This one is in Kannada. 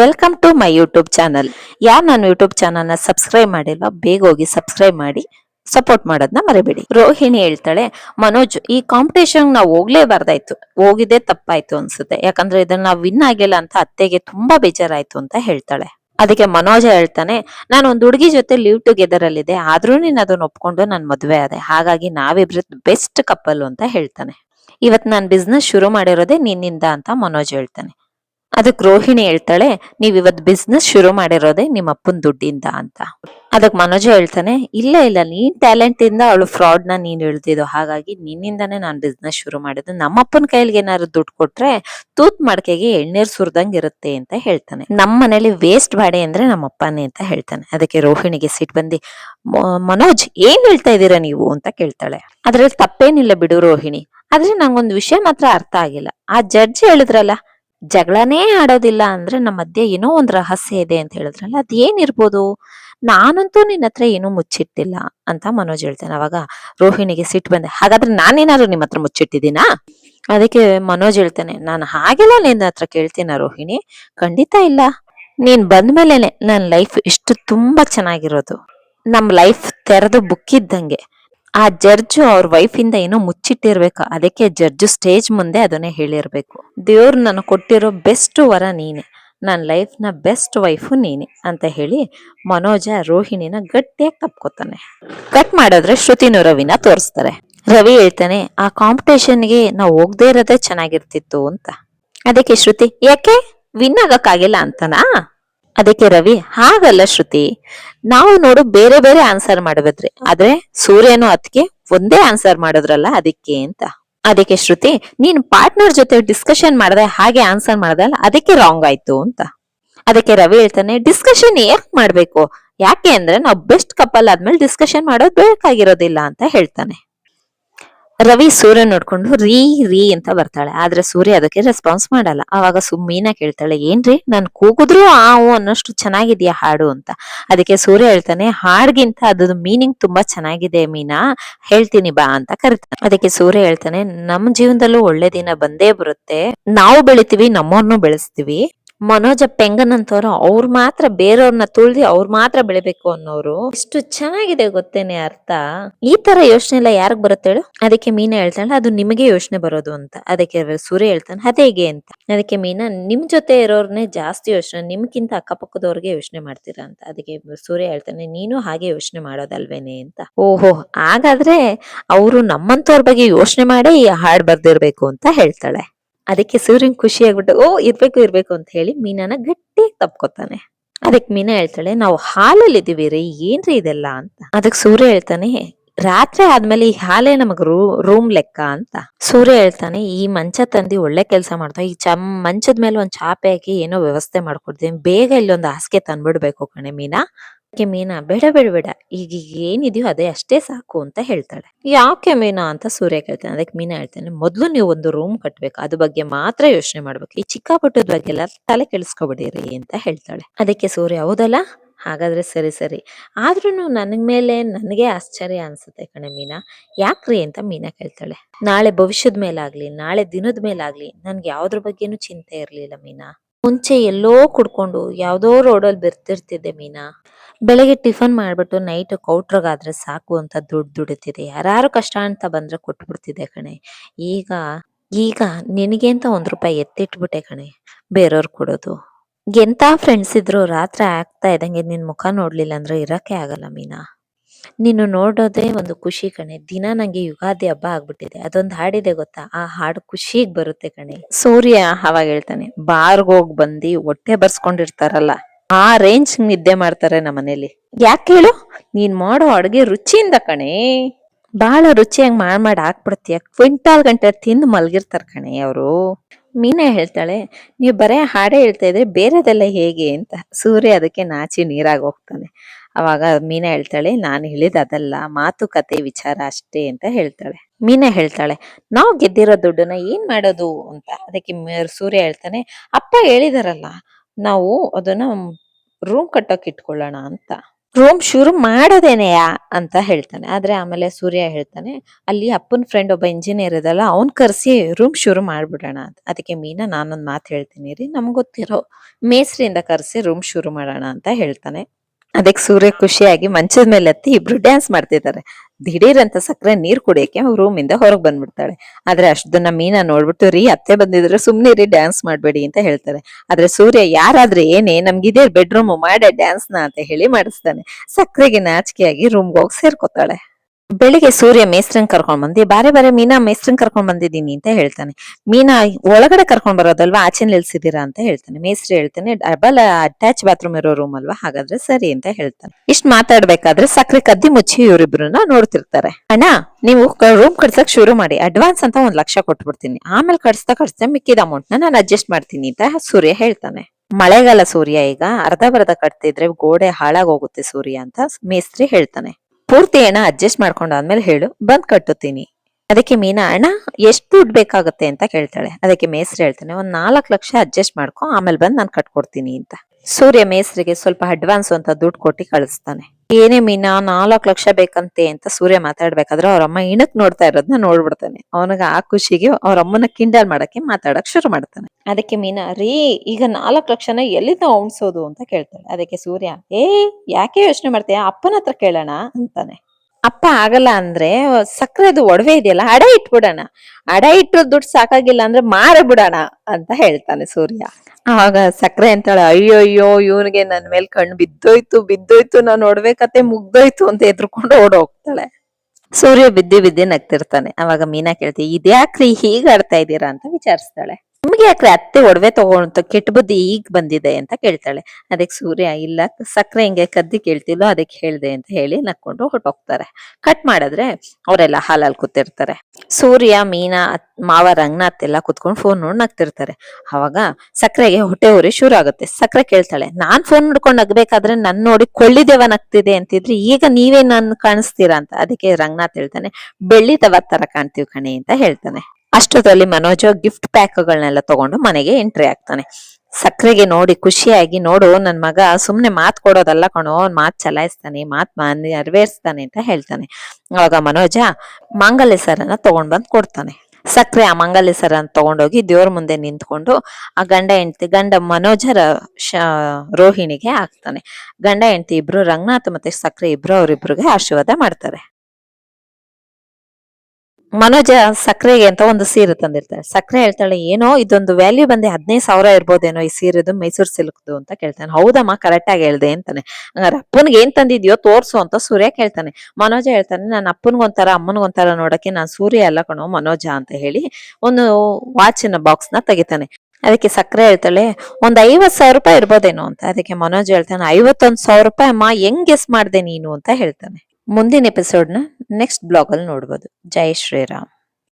Welcome to my YouTube channel ಯಾರು ನಾನು ಯೂಟ್ಯೂಬ್ ಚಾನಲ್ನ ಸಬ್ಸ್ಕ್ರೈಬ್ ಮಾಡಿಲ್ವ, ಬೇಗ ಹೋಗಿ ಸಬ್ಸ್ಕ್ರೈಬ್ ಮಾಡಿ ಸಪೋರ್ಟ್ ಮಾಡೋದನ್ನ ಮರಿಬೇಡಿ. ರೋಹಿಣಿ ಹೇಳ್ತಾಳೆ, ಮನೋಜ್, ಈ ಕಾಂಪಿಟೇಷನ್ ನಾವು ಹೋಗ್ಲೇಬಾರ್ದಾಯ್ತು. ಹೋಗಿದ್ದೆ ತಪ್ಪಾಯ್ತು ಅನ್ಸುತ್ತೆ. ಯಾಕಂದ್ರೆ ಇದನ್ನ ನಾವು ವಿನ್ ಆಗಿಲ್ಲ ಅಂತ ಅತ್ತೆಗೆ ತುಂಬಾ ಬೇಜಾರಾಯ್ತು ಅಂತ ಹೇಳ್ತಾಳೆ. ಅದಕ್ಕೆ ಮನೋಜ ಹೇಳ್ತಾನೆ, ನಾನು ಒಂದು ಹುಡುಗಿ ಜೊತೆ ಲಿವ್ ಟುಗೆದರ್ ಅಲ್ಲಿ ಇದೆ ಆದ್ರೂ ನೀನ್ ಅದನ್ನ ಒಪ್ಕೊಂಡು ನನ್ ಮದ್ವೆ ಆದೆ. ಹಾಗಾಗಿ ನಾವಿಬ್ರ ಬೆಸ್ಟ್ ಕಪ್ಪಲ್ ಅಂತ ಹೇಳ್ತಾನೆ. ಇವತ್ ನಾನ್ ಬಿಸ್ನೆಸ್ ಶುರು ಮಾಡಿರೋದೇ ನಿನ್ನಿಂದ ಅಂತ ಮನೋಜ್ ಹೇಳ್ತಾನೆ. ಅದಕ್ ರೋಹಿಣಿ ಹೇಳ್ತಾಳೆ, ನೀವ್ ಇವತ್ತು ಬಿಸ್ನೆಸ್ ಶುರು ಮಾಡಿರೋದೇ ನಿಮ್ಮ ಅಪ್ಪನ ದುಡ್ಡಿಂದ ಅಂತ. ಅದಕ್ಕೆ ಮನೋಜ ಹೇಳ್ತಾನೆ, ಇಲ್ಲ ಇಲ್ಲ, ನೀನ್ ಟ್ಯಾಲೆಂಟ್ ಇಂದ ಅವಳು ಫ್ರಾಡ್ನ ನೀನ್ ಹಾಗಾಗಿ ನಿನ್ನಿಂದಾನೇ ನಾನು ಬಿಸ್ನೆಸ್ ಶುರು ಮಾಡಿದ್ದು. ನಮ್ಮ ಅಪ್ಪನ ಕೈಲಿಗೆ ಏನಾದ್ರು ದುಡ್ಡು ಕೊಟ್ರೆ ತೂತ್ ಮಡಕೆಗೆ ಎಣ್ಣೀರ್ ಸುರ್ದಂಗ್ ಇರುತ್ತೆ ಅಂತ ಹೇಳ್ತಾನೆ. ನಮ್ಮ ಮನೇಲಿ ವೇಸ್ಟ್ ಬಾಡಿ ಅಂದ್ರೆ ನಮ್ಮ ಅಪ್ಪನೇ ಅಂತ ಹೇಳ್ತಾನೆ. ಅದಕ್ಕೆ ರೋಹಿಣಿಗೆ ಸಿಟ್ ಬಂದಿ ಮನೋಜ್, ಏನ್ ಹೇಳ್ತಾ ಇದ್ದೀರಾ ನೀವು? ಅಂತ ಕೇಳ್ತಾಳೆ. ಅದ್ರಲ್ಲಿ ತಪ್ಪೇನಿಲ್ಲ ಬಿಡು ರೋಹಿಣಿ. ಆದ್ರೆ ನಂಗೊಂದು ವಿಷಯ ಮಾತ್ರ ಅರ್ಥ ಆಗಿಲ್ಲ. ಆ ಜಡ್ಜ್ ಹೇಳಿದ್ರಲ್ಲ ಜಗಳನೇ ಆಡೋದಿಲ್ಲ ಅಂದ್ರೆ ನಮ್ಮ ಮಧ್ಯೆ ಏನೋ ಒಂದು ರಹಸ್ಯ ಇದೆ ಅಂತ ಹೇಳಿದ್ರಲ್ಲ ಅದೇನಿರ್ಬೋದು ನಾನಂತೂ ನಿನ್ನ ಹತ್ರ ಏನೂ ಮುಚ್ಚಿಟ್ಟಿಲ್ಲ ಅಂತ ಮನೋಜ್ ಹೇಳ್ತಾನೆ. ಅವಾಗ ರೋಹಿಣಿಗೆ ಸಿಟ್ಟು ಬಂದೆ. ಹಾಗಾದ್ರೆ ನಾನೇನಾದ್ರು ನಿಮ್ಮ ಹತ್ರ ಮುಚ್ಚಿಟ್ಟಿದ್ದೀನಾ? ಅದಕ್ಕೆ ಮನೋಜ್ ಹೇಳ್ತಾನೆ, ನಾನು ಹಾಗೆಲ್ಲ ನಿನ್ನ ಹತ್ರ ಕೇಳ್ತೀನ ರೋಹಿಣಿ? ಖಂಡಿತ ಇಲ್ಲ. ನೀನ್ ಬಂದ್ಮೇಲೆನೆ ನನ್ನ ಲೈಫ್ ಇಷ್ಟು ತುಂಬಾ ಚೆನ್ನಾಗಿರೋದು. ನಮ್ ಲೈಫ್ ತೆರೆದು ಬುಕ್ ಇದ್ದಂಗೆ. ಆ ಜಡ್ಜು ಅವ್ರ ವೈಫ್ ಇಂದ ಏನೋ ಮುಚ್ಚಿಟ್ಟಿರ್ಬೇಕು. ಅದಕ್ಕೆ ಜಡ್ಜು ಸ್ಟೇಜ್ ಮುಂದೆ ಅದನ್ನೇ ಹೇಳಿರ್ಬೇಕು. ದೇವ್ರು ನನಗೆ ಕೊಟ್ಟಿರೋ ಬೆಸ್ಟ್ ವರ ನೀನೆ. ನನ್ನ ಲೈಫ್ನ ಬೆಸ್ಟ್ ವೈಫು ನೀನೆ ಅಂತ ಹೇಳಿ ಮನೋಜ ರೋಹಿಣಿನ ಗಟ್ಟಿಯಾಗಿ ಕಪ್ಕೋತಾನೆ ಕಟ್ ಮಾಡಿದ್ರೆ ಶ್ರುತಿನು ರವಿನ ತೋರಿಸ್ತಾರೆ. ರವಿ ಹೇಳ್ತಾನೆ, ಆ ಕಾಂಪಿಟೇಷನ್ಗೆ ನಾವು ಹೋಗದೆ ಇರೋದೇ ಚೆನ್ನಾಗಿರ್ತಿತ್ತು ಅಂತ. ಅದಕ್ಕೆ ಶ್ರುತಿ, ಯಾಕೆ? ವಿನ್ ಆಗಕ್ಕಾಗಿಲ್ಲ ಅಂತನಾ? ಅದಕ್ಕೆ ರವಿ, ಹಾಗಲ್ಲ ಶ್ರುತಿ ನಾವು ನೋಡು ಬೇರೆ ಬೇರೆ ಆನ್ಸರ್ ಮಾಡಬೇಕ್ರಿ ಆದ್ರೆ ಸೂರ್ಯನು ಅದಕ್ಕೆ ಒಂದೇ ಆನ್ಸರ್ ಮಾಡಿದ್ರಲ್ಲ ಅದಕ್ಕೆ ಅಂತ. ಅದಕ್ಕೆ ಶ್ರುತಿ, ನೀನ್ ಪಾರ್ಟ್ನರ್ ಜೊತೆ ಡಿಸ್ಕಷನ್ ಮಾಡದೆ ಹಾಗೆ ಆನ್ಸರ್ ಮಾಡದಲ್ಲ ಅದಕ್ಕೆ ರಾಂಗ್ ಆಯ್ತು ಅಂತ. ಅದಕ್ಕೆ ರವಿ ಹೇಳ್ತಾನೆ ಡಿಸ್ಕಷನ್ ಯಾಕೆ ಮಾಡ್ಬೇಕು? ಯಾಕೆ ಅಂದ್ರೆ ನಾವು ಬೆಸ್ಟ್ ಕಪಲ್ ಆದ್ಮೇಲೆ ಡಿಸ್ಕಷನ್ ಮಾಡೋದು ಬೇಕಾಗಿರೋದಿಲ್ಲ ಅಂತ ಹೇಳ್ತಾನೆ. ರವಿ ಸೂರ್ಯ ನೋಡ್ಕೊಂಡು ರೀ ರೀ ಅಂತ ಬರ್ತಾಳೆ. ಆದ್ರೆ ಸೂರ್ಯ ಅದಕ್ಕೆ ರೆಸ್ಪಾನ್ಸ್ ಮಾಡಲ್ಲ. ಅವಾಗ ಸುಮ್ಮೀನ ಕೇಳ್ತಾಳೆ, ಏನ್ರಿ, ನಾನು ಕೂಗಿದ್ರು ಆ ಹೂ ಅನ್ನೋಷ್ಟು ಚೆನ್ನಾಗಿದ್ಯಾ ಹಾಡು? ಅಂತ. ಅದಕ್ಕೆ ಸೂರ್ಯ ಹೇಳ್ತಾನೆ, ಹಾಡ್ಗಿಂತ ಅದ್ರ ಮೀನಿಂಗ್ ತುಂಬಾ ಚೆನ್ನಾಗಿದೆ ಮೀನಾ, ಹೇಳ್ತೀನಿ ಬಾ ಅಂತ ಕರಿತಾನೆ. ಅದಕ್ಕೆ ಸೂರ್ಯ ಹೇಳ್ತಾನೆ, ನಮ್ ಜೀವನದಲ್ಲೂ ಒಳ್ಳೆ ದಿನ ಬಂದೇ ಬರುತ್ತೆ. ನಾವು ಬೆಳಿತೀವಿ, ನಮ್ಮವ್ರನ್ನು ಬೆಳೆಸ್ತೀವಿ. ಮನೋಜ ಪೆಂಗನ್ ಅಂತವ್ರು ಅವ್ರು ಮಾತ್ರ ಬೇರೆಯವ್ರನ್ನ ತುಳ್ದಿ ಅವ್ರು ಮಾತ್ರ ಬೆಳಿಬೇಕು ಅನ್ನೋರು. ಇಷ್ಟು ಚೆನ್ನಾಗಿದೆ ಗೊತ್ತೇನೆ ಅರ್ಥ. ಈ ತರ ಯೋಚನೆ ಎಲ್ಲ ಯಾರಿಗ್ ಬರುತ್ತೆ ಹೇಳು? ಅದಕ್ಕೆ ಮೀನಾ ಹೇಳ್ತಾಳೆ ಅದು ನಿಮಗೆ ಯೋಚನೆ ಬರೋದು ಅಂತ. ಅದಕ್ಕೆ ಸೂರ್ಯ ಹೇಳ್ತಾನೆ ಅದೇಗೆ ಅಂತ. ಅದಕ್ಕೆ ಮೀನಾ, ನಿಮ್ ಜೊತೆ ಇರೋರ್ನೇ ಜಾಸ್ತಿ ಯೋಚನೆ ನಿಮ್ಗಿಂತ ಅಕ್ಕಪಕ್ಕದವ್ರಿಗೆ ಯೋಚನೆ ಮಾಡ್ತೀರಾ ಅಂತ. ಅದಕ್ಕೆ ಸೂರ್ಯ ಹೇಳ್ತಾನೆ, ನೀನು ಹಾಗೆ ಯೋಚನೆ ಮಾಡೋದಲ್ವೇನೆ ಅಂತ. ಓಹೋ, ಹಾಗಾದ್ರೆ ಅವರು ನಮ್ಮಂತವ್ರ ಬಗ್ಗೆ ಯೋಚನೆ ಮಾಡೇ ಈ ಹಾಡ್ ಬರ್ದಿರ್ಬೇಕು ಅಂತ ಹೇಳ್ತಾಳೆ. ಅದಕ್ಕೆ ಸೂರ್ಯನ್ ಖುಷಿ ಆಗ್ಬಿಟ್ಟು ಓ, ಇರ್ಬೇಕು ಇರ್ಬೇಕು ಅಂತ ಹೇಳಿ ಮೀನಾನ ಗಟ್ಟಿಯಾಗಿ ತಪ್ಕೋತಾನೆ. ಅದಕ್ಕೆ ಮೀನಾ ಹೇಳ್ತಾಳೆ, ನಾವು ಹಾಲಲ್ಲಿ ಇದೀವಿ ರೀ, ಏನ್ರಿ ಇದೆಲ್ಲ? ಅಂತ. ಅದಕ್ಕೆ ಸೂರ್ಯ ಹೇಳ್ತಾನೆ, ರಾತ್ರಿ ಆದ್ಮೇಲೆ ಈ ಹಾಲೇ ನಮಗ್ ರೂ, ರೂಮ್ ಲೆಕ್ಕ ಅಂತ. ಸೂರ್ಯ ಹೇಳ್ತಾನೆ, ಈ ಮಂಚ ತಂದಿ ಒಳ್ಳೆ ಕೆಲಸ ಮಾಡ್ತಾ, ಈ ಚಮ್, ಮಂಚದ ಮೇಲೆ ಒಂದ್ ಚಾಪೆ ಹಾಕಿ ಏನೋ ವ್ಯವಸ್ಥೆ ಮಾಡ್ಕೊಡ್ತೀನಿ, ಬೇಗ ಇಲ್ಲೊಂದು ಹಾಸಿಗೆ ತಂದ್ಬಿಡ್ಬೇಕು ಕಣೆ ಮೀನಾ. ಅದಕ್ಕೆ ಮೀನಾ? ಬೇಡ ಬೇಡ ಬೇಡ. ಈಗ ಏನಿದೆಯೋ ಅದೇ ಅಷ್ಟೇ ಸಾಕು ಅಂತ ಹೇಳ್ತಾಳೆ. ಯಾಕೆ ಮೀನಾ ಅಂತ ಸೂರ್ಯ ಕೇಳ್ತಾನೆ. ಅದಕ್ಕೆ ಮೀನಾ ಹೇಳ್ತಾನೆ ಮೊದ್ಲು ನೀವು ಒಂದು ರೂಮ್ ಕಟ್ಬೇಕು. ಅದ್ರ ಬಗ್ಗೆ ಮಾತ್ರ ಯೋಚನೆ ಮಾಡ್ಬೇಕು. ಈ ಚಿಕ್ಕ ಪುಟ್ಟದ ಬಗ್ಗೆ ಎಲ್ಲ ತಲೆ ಕೆಡಿಸ್ಕೊಬಿಡಿರಿ ಅಂತ ಹೇಳ್ತಾಳೆ. ಅದಕ್ಕೆ ಸೂರ್ಯ, ಹೌದಲ್ಲ? ಹಾಗಾದ್ರೆ ಸರಿ ಸರಿ. ಆದ್ರೂ ನನಗ್ ಮೇಲೆ ನನಗೆ ಆಶ್ಚರ್ಯ ಅನ್ಸುತ್ತೆ ಕಣೆ ಮೀನಾ. ಯಾಕ್ರಿ ಅಂತ ಮೀನಾ ಕೇಳ್ತಾಳೆ. ನಾಳೆ ಭವಿಷ್ಯದ ಮೇಲಾಗ್ಲಿ, ನಾಳೆ ದಿನದ ಮೇಲಾಗ್ಲಿ ನನ್ಗೆ ಯಾವ್ದ್ರ ಬಗ್ಗೆನೂ ಚಿಂತೆ ಇರ್ಲಿಲ್ಲ ಮೀನಾ. ಮುಂಚೆ ಎಲ್ಲೋ ಕುಡ್ಕೊಂಡು ಯಾವ್ದೋ ರೋಡಲ್ಲಿ ಬೆರ್ತಿರ್ತಿದ್ದೆ ಮೀನಾ. ಬೆಳಗ್ಗೆ ಟಿಫನ್ ಮಾಡ್ಬಿಟ್ಟು ನೈಟ್ ಕೌಟ್ರಗಾದ್ರೆ ಸಾಕು ಅಂತ ದುಡ್ಡು ದುಡಿತಿದೆ ಯಾರು ಕಷ್ಟ ಅಂತ ಬಂದ್ರೆ ಕೊಟ್ಬಿಡ್ತಿದ್ದೆ ಕಣೆ. ಈಗ ಈಗ ನಿನಗೆ ಅಂತ ಒಂದ್ ರೂಪಾಯಿ ಎತ್ತಿಟ್ಬಿಟ್ಟೆ ಕಣೆ ಬೇರೆಯವ್ರು ಕೊಡೋದು. ಎಂತ ಫ್ರೆಂಡ್ಸ್ ಇದ್ರು ರಾತ್ರಿ ಆಗ್ತಾ ಇದ್ದಂಗೆ ನಿನ್ ಮುಖ ನೋಡ್ಲಿಲ್ಲ ಅಂದ್ರೆ ಇರಕ್ಕೆ ಆಗಲ್ಲ ಮೀನಾ. ನೀನು ನೋಡೋದೇ ಒಂದು ಖುಷಿ ಕಣೆ. ದಿನ ನಂಗೆ ಯುಗಾದಿ ಹಬ್ಬ ಆಗ್ಬಿಟ್ಟಿದೆ. ಅದೊಂದ್ ಹಾಡಿದೆ ಗೊತ್ತಾ? ಆ ಹಾಡು ಖುಷಿಗ್ ಬರುತ್ತೆ ಕಣೆ. ಸೂರ್ಯ ಅವಾಗ ಹೇಳ್ತಾನೆ, ಬಾರ್ಗ್ ಹೋಗ್ ಬಂದಿ ಹೊಟ್ಟೆ ಬರ್ಸ್ಕೊಂಡಿರ್ತಾರಲ್ಲ, ಆ ರೇಂಜ್ ನಿದ್ದೆ ಮಾಡ್ತಾರೆ ನಮ್ಮ ಮನೇಲಿ. ಯಾಕೆ ಹೇಳು? ನೀನ್ ಮಾಡೋ ಅಡುಗೆ ರುಚಿಯಿಂದ ಕಣೆ. ಬಹಳ ರುಚಿಯಾಗಿ ಮಾಡ್ ಮಾಡಿ ಹಾಕ್ಬಿಡ್ತೀಯ. ಕ್ವಿಂಟಾಲ್ ಗಂಟೆ ತಿಂದು ಮಲ್ಗಿರ್ತಾರ ಕಣೆ ಅವರು. ಮೀನಾ ಹೇಳ್ತಾಳೆ, ನೀವು ಬರೇ ಹಾಡೇ ಹೇಳ್ತಾ ಇದ್ರೆ ಬೇರೆದೆಲ್ಲ ಹೇಗೆ? ಅಂತ. ಸೂರ್ಯ ಅದಕ್ಕೆ ನಾಚಿ ನೀರಾಗಿ ಹೋಗ್ತಾನೆ. ಅವಾಗ ಮೀನಾ ಹೇಳ್ತಾಳೆ, ನಾನು ಹೇಳಿದ ಅದಲ್ಲ ಮಾತುಕತೆ ವಿಚಾರ ಅಷ್ಟೇ ಅಂತ ಹೇಳ್ತಾಳೆ. ಮೀನಾ ಹೇಳ್ತಾಳೆ, ನಾವು ಗೆದ್ದಿರೋ ದುಡ್ಡನ್ನ ಏನ್ ಮಾಡೋದು? ಅಂತ. ಅದಕ್ಕೆ ಸೂರ್ಯ ಹೇಳ್ತಾನೆ, ಅಪ್ಪ ಹೇಳಿದಾರಲ್ಲ, ನಾವು ಅದನ್ನ ರೂಮ್ ಕಟ್ಟೋಕ್ ಇಟ್ಕೊಳ್ಳೋಣ ಅಂತ. ರೂಮ್ ಶುರು ಮಾಡೋದೇನೆಯಾ ಅಂತ ಹೇಳ್ತಾನೆ. ಆದ್ರೆ ಆಮೇಲೆ ಸೂರ್ಯ ಹೇಳ್ತಾನೆ, ಅಲ್ಲಿ ಅಪ್ಪನ ಫ್ರೆಂಡ್ ಒಬ್ಬ ಇಂಜಿನಿಯರ್ ಇದಲ್ಲ ಅವ್ನ್ ಕರ್ಸಿ ರೂಮ್ ಶುರು ಮಾಡ್ಬಿಡೋಣ ಅಂತ. ಅದಕ್ಕೆ ಮೀನಾ, ನಾನೊಂದ್ ಮಾತು ಹೇಳ್ತೀನಿ ರೀ, ನಮ್ಗ್ ಗೊತ್ತಿರೋ ಮೇಸ್ರಿಯಿಂದ ಕರ್ಸಿ ರೂಮ್ ಶುರು ಮಾಡೋಣ ಅಂತ ಹೇಳ್ತಾನೆ. ಅದಕ್ಕೆ ಸೂರ್ಯ ಖುಷಿಯಾಗಿ ಮಂಚದ ಮೇಲೆ ಹತ್ತಿ ಇಬ್ರು ಡ್ಯಾನ್ಸ್ ಮಾಡ್ತಿದ್ದಾರೆ. ದಿಢೀರ್ ಅಂತ ಸಕ್ಕರೆ ನೀರ್ ಕುಡಿಯಕ್ಕೆ ರೂಮ್ ಇಂದ ಹೊರಗೆ ಬಂದ್ಬಿಡ್ತಾಳೆ. ಆದ್ರೆ ಅಷ್ಟನ್ನ ಮೀನಾ ನೋಡ್ಬಿಟ್ಟು, ರೀ, ಅತ್ತೆ ಬಂದಿದ್ರೆ ಸುಮ್ನೆ ರೀ ಡ್ಯಾನ್ಸ್ ಮಾಡ್ಬೇಡಿ ಅಂತ ಹೇಳ್ತಾರೆ. ಆದ್ರೆ ಸೂರ್ಯ, ಯಾರಾದ್ರೆ ಏನೇ, ನಮ್ಗಿದೇ ಬೆಡ್ರೂಮ್ ಮಾಡೆ ಡ್ಯಾನ್ಸ್ನ ಅಂತ ಹೇಳಿ ಮಾಡಿಸ್ತಾನೆ. ಸಕ್ಕರೆಗೆ ನಾಚಿಕೆಯಾಗಿ ರೂಮ್ಗೆ ಹೋಗಿ ಸೇರ್ಕೋತಾಳೆ. ಬೆಳಿಗ್ಗೆ ಸೂರ್ಯ ಮೇಸ್ತ್ರನ್ ಕರ್ಕೊಂಡ್ ಬಂದಿ, ಬಾರೆ ಬಾರೆ, ಮೀನಾ, ಮೇಸ್ತ್ರನ್ ಕರ್ಕೊಂಡ್ ಬಂದಿದ್ದೀನಿ ಅಂತ ಹೇಳ್ತಾನೆ. ಮೀನಾ, ಒಳಗಡೆ ಕರ್ಕೊಂಡ್ ಬರೋದಲ್ವಾ? ಆಚೆ ನಿಲ್ಸಿದೀರಾ ಅಂತ ಹೇಳ್ತಾನೆ. ಮೇಸ್ತ್ರಿ ಹೇಳ್ತಾನೆ, ಡಬಲ್ ಅಟ್ಯಾಚ್ ಬಾತ್ರೂಮ್ ಇರೋ ರೂಮ್ ಅಲ್ವಾ? ಹಾಗಾದ್ರೆ ಸರಿ ಅಂತ ಹೇಳ್ತಾನೆ. ಇಷ್ಟ್ ಮಾತಾಡ್ಬೇಕಾದ್ರೆ ಸಕ್ರೆ ಕದ್ದಿ ಮುಚ್ಚಿ ಇವರಿಬ್ರನ್ನ ನೋಡ್ತಿರ್ತಾರೆ. ಅಣ್ಣ, ನೀವು ರೂಮ್ ಕಟ್ಸಕ್ ಶುರು ಮಾಡಿ. ಅಡ್ವಾನ್ಸ್ ಅಂತ ಒಂದ್ ಲಕ್ಷ ಕೊಟ್ಬಿಡ್ತೀನಿ. ಆಮೇಲೆ ಕಟ್ಸ್ತಾ ಕಟ್ಸ್ತಾ ಮಿಕ್ಕಿದ ಅಮೌಂಟ್ನ ನಾನು ಅಡ್ಜಸ್ಟ್ ಮಾಡ್ತೀನಿ ಅಂತ ಸೂರ್ಯ ಹೇಳ್ತಾನೆ. ಮಳೆಗಾಲ ಸೂರ್ಯ ಈಗ ಅರ್ಧ ಬರ್ಧ ಕಟ್ತಿದ್ರೆ ಗೋಡೆ ಹಾಳಾಗೋಗುತ್ತೆ ಸೂರ್ಯ ಅಂತ ಮೇಸ್ತ್ರಿ ಹೇಳ್ತಾನೆ. ಪೂರ್ತಿ ಹಣ ಅಡ್ಜಸ್ಟ್ ಮಾಡ್ಕೊಂಡಾದ್ಮೇಲೆ ಹೇಳು, ಬಂದ್ ಕಟ್ಟುತ್ತೀನಿ. ಅದಕ್ಕೆ ಮೀನಾ, ಅಣ್ಣ, ಎಷ್ಟು ದುಡ್ಡು ಬೇಕಾಗುತ್ತೆ ಅಂತ ಕೇಳ್ತಾಳೆ. ಅದಕ್ಕೆ ಮೇಸ್ರಿ ಹೇಳ್ತಾನೆ, ಒಂದ್ ನಾಲ್ಕು ಲಕ್ಷ ಅಡ್ಜಸ್ಟ್ ಮಾಡ್ಕೊ, ಆಮೇಲೆ ಬಂದ್ ನಾನು ಕಟ್ಕೊಡ್ತೀನಿ ಅಂತ. ಸೂರ್ಯ ಮೇಸ್ರಿಗೆ ಸ್ವಲ್ಪ ಅಡ್ವಾನ್ಸ್ ಅಂತ ದುಡ್ಡು ಕೊಟ್ಟು ಕಳಿಸ್ತಾನೆ. ಏನೇ ಮೀನಾ ನಾಲ್ಕು ಲಕ್ಷ ಬೇಕಂತೆ ಅಂತ ಸೂರ್ಯ ಮಾತಾಡ್ಬೇಕಾದ್ರೆ ಅವ್ರ ಅಮ್ಮ ಇಣಕ್ ನೋಡ್ತಾ ಇರೋದನ್ನ ನೋಡ್ಬಿಡ್ತಾನೆ. ಅವನಿಗೆ ಆ ಖುಷಿಗೆ ಅವ್ರ ಅಮ್ಮನ ಕಿಂಡಲ್ ಮಾಡಕ್ಕೆ ಮಾತಾಡಕ್ ಶುರು ಮಾಡ್ತಾನೆ. ಅದಕ್ಕೆ ಮೀನಾ ರೀ ಈಗ ನಾಲ್ಕು ಲಕ್ಷನ ಎಲ್ಲಿಂದ ಉಣ್ಸೋದು? ಅಂತ ಕೇಳ್ತಾಳೆ. ಅದಕ್ಕೆ ಸೂರ್ಯ ಏ ಯಾಕೆ ಯೋಚನೆ ಮಾಡ್ತೀಯ? ಅಪ್ಪನ ಹತ್ರ ಕೇಳೋಣ ಅಂತಾನೆ. ಅಪ್ಪ ಆಗಲ್ಲ ಅಂದ್ರೆ ಸಕ್ಕರೆದು ಒಡವೆ ಇದೆಯಲ್ಲ ಅಡ ಇಟ್ಬಿಡೋಣ. ಅಡ ಇಟ್ಟು ದುಡ್ಡು ಸಾಕಾಗಿಲ್ಲ ಅಂದ್ರೆ ಮಾರ ಬಿಡೋಣ ಅಂತ ಹೇಳ್ತಾನೆ ಸೂರ್ಯ. ಆವಾಗ ಸಕ್ಕರೆ ಅಂತಾಳೆ, ಅಯ್ಯೋ ಅಯ್ಯೋ, ಇವನಿಗೆ ನನ್ ಮೇಲೆ ಕಣ್ಣು ಬಿದ್ದೋಯ್ತು ಬಿದ್ದೋಯ್ತು, ನಾನು ನೋಡ್ಬೇಕತ್ತೆ ಕತೆ ಮುಗ್ದೋಯ್ತು ಅಂತ ಎದ್ರುಕೊಂಡು ಓಡ್ ಹೋಗ್ತಾಳೆ ಸೂರ್ಯ ಬಿದ್ದಿ ಬಿದ್ದಿ ನಗ್ತಿರ್ತಾನೆ. ಅವಾಗ ಮೀನಾ ಕೇಳ್ತಿ, ಇದ್ಯಾಕ್ರಿ ಹೀಗ್ ಆಡ್ತಾ ಇದ್ದೀರಾ? ಅಂತ ವಿಚಾರಿಸ್ತಾಳೆ. ನಿಮ್ಗೆ ಯಾಕ್ರೆ ಅತ್ತೆ ಒಡವೆ ತಗೊಂಡು ಕೆಟ್ಟ ಬುದ್ಧಿ ಈಗ ಬಂದಿದೆ ಅಂತ ಕೇಳ್ತಾಳೆ. ಅದಕ್ಕೆ ಸೂರ್ಯ, ಇಲ್ಲ ಸಕ್ಕರೆ ಹಿಂಗೆ ಕದ್ದಿ ಕೇಳ್ತಿಲ್ಲೋ ಅದಕ್ಕೆ ಹೇಳ್ದೆ ಅಂತ ಹೇಳಿ ನಕ್ಕೊಂಡು ಹೊರಟೋಗ್ತಾರೆ ಕಟ್ ಮಾಡಿದ್ರೆ ಅವರೆಲ್ಲ ಹಾಲಲ್ಲಿ ಕೂತಿರ್ತಾರೆ. ಸೂರ್ಯ, ಮೀನಾ ಮಾವ ರಂಗನಾಥ್ ಎಲ್ಲ ಕುತ್ಕೊಂಡು ಫೋನ್ ನೋಡಿ ನಗ್ತಿರ್ತಾರೆ. ಅವಾಗ ಸಕ್ಕರೆಗೆ ಹೊಟ್ಟೆ ಉರಿ ಶುರು ಆಗುತ್ತೆ. ಸಕ್ಕರೆ ಕೇಳ್ತಾಳೆ, ನಾನ್ ಫೋನ್ ನೋಡ್ಕೊಂಡು ನಗ್ಬೇಕಾದ್ರೆ ನನ್ನ ನೋಡಿ ಕೊಳ್ಳಿದೇವ ನಗ್ತಿದೆ ಅಂತಿದ್ರೆ ಈಗ ನೀವೇ ನನ್ ಕಾಣಿಸ್ತೀರಾ ಅಂತ. ಅದಕ್ಕೆ ರಂಗನಾಥ್ ಹೇಳ್ತಾನೆ, ಬೆಳ್ಳಿ ತವ ತರ ಕಾಣ್ತೀವಿ ಕಣೆ ಅಂತ ಹೇಳ್ತಾನೆ. ಅಷ್ಟೊತ್ತಲ್ಲಿ ಮನೋಜ ಗಿಫ್ಟ್ ಪ್ಯಾಕ್ಗಳನ್ನೆಲ್ಲ ತಗೊಂಡು ಮನೆಗೆ ಎಂಟ್ರಿ ಆಗ್ತಾನೆ ಸಕ್ಕರೆಗೆ ನೋಡಿ, ಖುಷಿಯಾಗಿ ನೋಡು, ನನ್ ಮಗ ಸುಮ್ನೆ ಮಾತ್ ಕೊಡೋದಲ್ಲ ಕಣೋ ಮಾತ್ ಚಲಾಯಿಸ್ತಾನೆ, ಮಾತ್ ನೆರವೇರಿಸ್ತಾನೆ ಅಂತ ಹೇಳ್ತಾನೆ. ಅವಾಗ ಮನೋಜ ಮಾಂಗಲ್ಯ ಸರನ್ನ ತಗೊಂಡ್ ಬಂದ್ ಕೊಡ್ತಾನೆ. ಸಕ್ರೆ ಆ ಮಂಗಲ್ಯ ಸರನ್ನ ತಗೊಂಡೋಗಿ ದೇವ್ರ ಮುಂದೆ ನಿಂತ್ಕೊಂಡು ಆ ಗಂಡ ಹೆಂಡತಿ, ಗಂಡ ಮನೋಜರ ಶ, ರೋಹಿಣಿಗೆ ಹಾಕ್ತಾನೆ. ಗಂಡ ಹೆಂಡತಿ ಇಬ್ರು ರಂಗನಾಥ್ ಮತ್ತೆ ಸಕ್ರೆ ಇಬ್ರು ಅವ್ರಿಬ್ರಿಗೆ ಆಶೀರ್ವಾದ ಮಾಡ್ತಾರೆ. ಮನೋಜ ಸಕ್ಕರೆಗೆ ಅಂತ ಒಂದು ಸೀರೆ ತಂದಿರ್ತಾಳೆ ಸಕ್ಕರೆ ಹೇಳ್ತಾಳೆ, ಏನೋ ಇದೊಂದು ವ್ಯಾಲ್ಯೂ ಬಂದೆ, ಹದಿನೈದು ಸಾವಿರ ಇರ್ಬೋದೇನೋ ಈ ಸೀರೆದು, ಮೈಸೂರು ಸಿಲ್ಕ್ದು, ಅಂತ ಕೇಳ್ತಾನೆ. ಹೌದಮ್ಮ ಕರೆಕ್ಟ್ ಆಗಿ ಹೇಳ್ದೆ, ಅಂತಾನೆ. ಹಂಗಾರೆ ಅಪ್ಪನ್ಗೆ ಏನ್ ತಂದಿದ್ಯೋ ತೋರ್ಸು ಅಂತ ಸೂರ್ಯ ಕೇಳ್ತಾನೆ. ಮನೋಜ ಹೇಳ್ತಾನೆ, ನಾನು ಅಪ್ಪನ್ಗೊಂಥರ, ಅಮ್ಮನ್ಗೊಂಥರ ನೋಡಕ್ಕೆ ನಾನು ಸೂರ್ಯ ಅಲ್ಲ ಕಣೋ, ಮನೋಜ, ಅಂತ ಹೇಳಿ ಒಂದು ವಾಚಿನ ಬಾಕ್ಸ್ನ ತೆಗಿತಾನೆ. ಅದಕ್ಕೆ ಸಕ್ಕರೆ ಹೇಳ್ತಾಳೆ, ಒಂದ್ ಐವತ್ ಸಾವಿರ ರೂಪಾಯಿ ಇರ್ಬೋದೇನೋ, ಅಂತ. ಅದಕ್ಕೆ ಮನೋಜ್ ಹೇಳ್ತಾನೆ, ಐವತ್ತೊಂದ್ ಸಾವಿರ ರೂಪಾಯಿ ಅಮ್ಮ, ಹೆಂಗ್ ಗೆಸ್ ಮಾಡ್ದೆ ನೀನು, ಅಂತ ಹೇಳ್ತಾನೆ. ಮುಂದಿನ ಎಪಿಸೋಡ್ನ ನೆಕ್ಸ್ಟ್ ಬ್ಲಾಗ್ ಅಲ್ಲಿ ನೋಡ್ಬೋದು. ಜೈ ಶ್ರೀರಾಮ್.